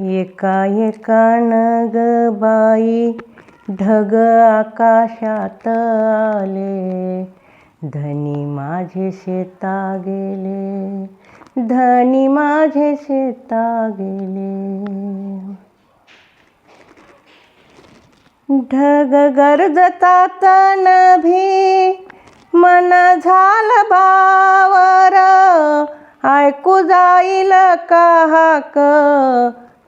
एका एका ग बाई ढग आकाशात आले. धनी माझे शेता गेले. धनी माझे शेता गेले. ढग गरजतात नभी. मन झाल बावर. ऐकू जाईल का हाक?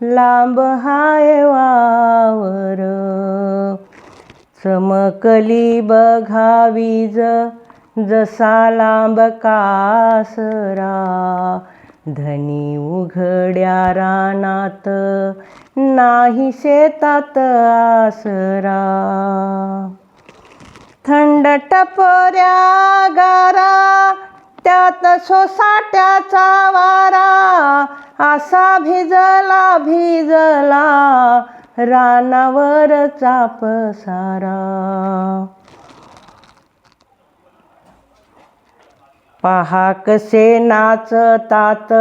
लांब हाय वावर. चमकली बघावी ज जसा लांब कासरा. धनी उघड्या रानात नाही शेतात आसरा. थंड टपोऱ्या गारा त्यात सोसाट्याचा वारा. असा भिजला भिजला रानावरचा पसारा. पहा कसे नाचतात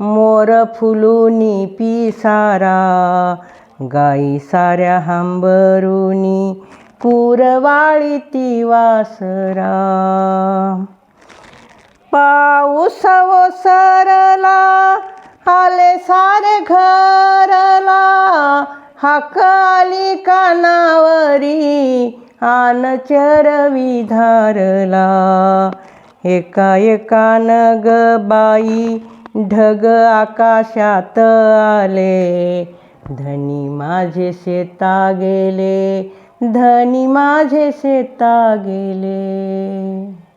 मोर फुलुनी पिसारा. गाई साऱ्या हंबरुनी पुरवाळी ती वासरा. पाऊस ओसरला आले सारे घरला हाक आली कानावरी आन चरवी धारला. एका एकान ग बाई ढग आकाशात आले. धनी माझे शेता गेले धनी माझे शेता गेले.